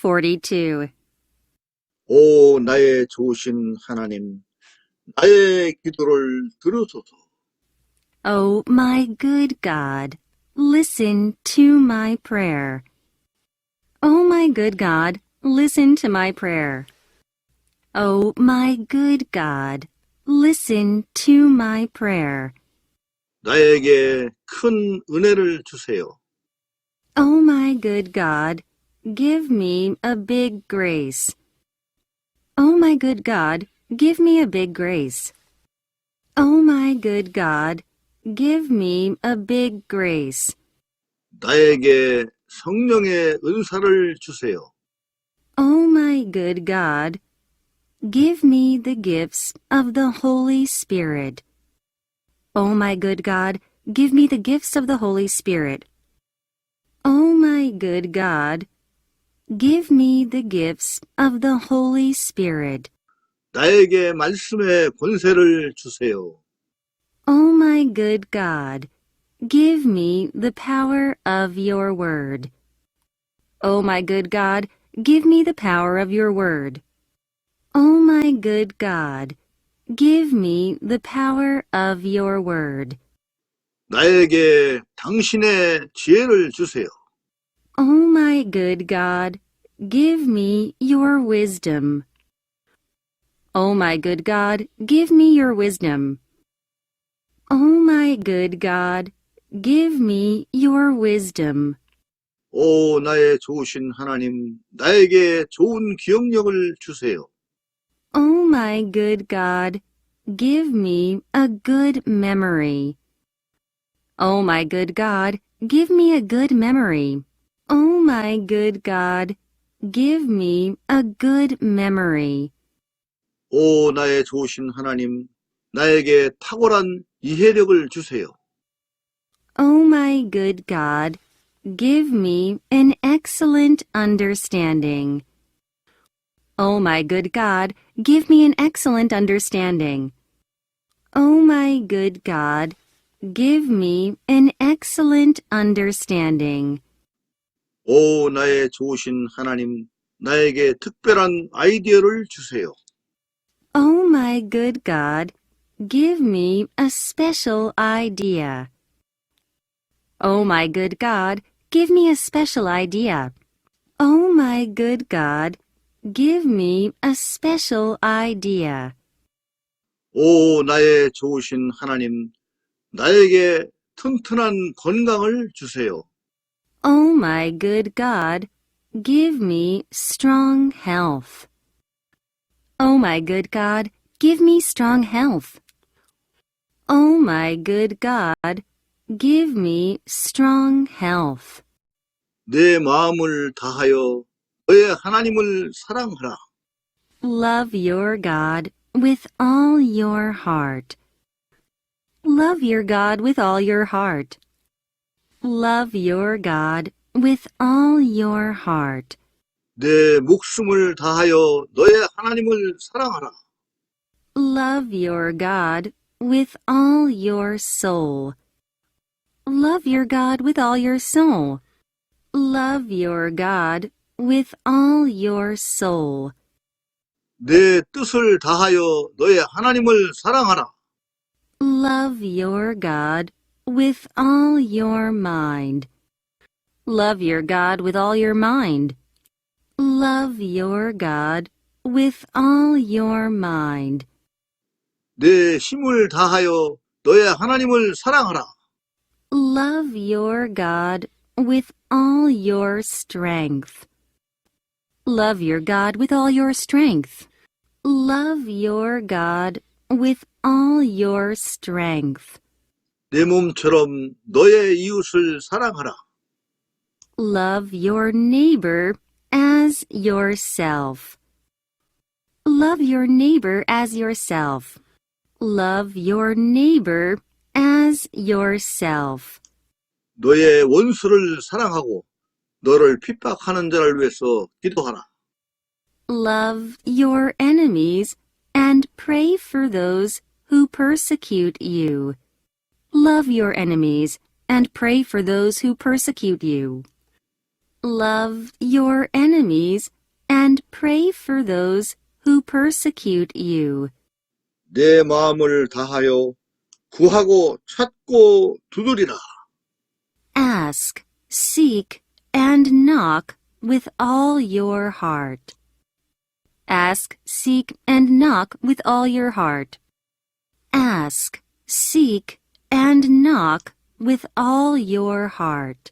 42. 오 나의 좋으신 하나님, 나의 기도를 들으소서. Oh, my good God, listen to my prayer. Oh, my good God, listen to my prayer. Oh, my good God, listen to my prayer. 나에게 큰 은혜를 주세요. Oh, my good God, give me a big grace. Oh, my good God, give me a big grace. Oh, my good God, give me a big grace. 나에게 성령의 은사를 주세요. Oh, my good God, give me the gifts of the Holy Spirit. Oh, my good God, give me the gifts of the Holy Spirit. Oh, my good God, give me the gifts of the Holy Spirit. 나에게 말씀의 권세를 주세요. Oh, my good God, give me the power of your word. Oh, my good God, give me the power of your word. Oh, my good God, give me the power of your word. 나에게 당신의 지혜를 주세요. Oh, my good God, give me your wisdom. Oh, my good God, give me your wisdom. Oh, my good God, give me your wisdom. 오 나의 좋으신 하나님, 나에게 좋은 기억력을 주세요. Oh, my good God, give me a good memory. Oh, my good God, give me a good memory. Oh, my good God, give me a good memory. 오 나의 좋으신 하나님, 나에게 탁월한 이해력을 주세요. Oh, my good God, give me an excellent understanding. Oh, my good God, give me an excellent understanding. Oh, my good God, give me an excellent understanding. 오 나의 좋으신 하나님, 나에게 특별한 아이디어를 주세요. Oh, my good God, give me a special idea. Oh, my good God, give me a special idea. Oh, my good God, give me a special idea. 오 나의 좋으신 하나님, 나에게 튼튼한 건강을 주세요. Oh, my good God, give me strong health. Oh, my good God, give me strong health. Oh, my good God, give me strong health. 내 마음을 다하여 너의 하나님을 사랑하라. Love your God with all your heart. Love your God with all your heart. Love your God with all your heart. 내 목숨을 다하여 너의 하나님을 사랑하라. Love your God with all your soul. Love your God with all your soul. Love your God with all your soul. 내 뜻을 다하여 너의 하나님을 사랑하라. Love your God with all your mind. Love your God with all your mind. Love your God with all your mind. 내 힘을 다하여 너의 하나님을 사랑하라. Love your God with all your strength. Love your God with all your strength. Love your God with all your strength. 내 몸처럼 너의 이웃을 사랑하라. Love your neighbor as yourself. Love your neighbor as yourself. Love your neighbor as yourself. 너의 원수를 사랑하고 너를 핍박하는 자를 위해서 기도하라. Love your enemies and pray for those who persecute you. Love your enemies and pray for those who persecute you. Love your enemies and pray for those who persecute you. 내 마음을 다하여 구하고 찾고 두드리라. Ask, seek, and knock with all your heart. Ask, seek, and knock with all your heart. Ask, seek, and knock with all your heart.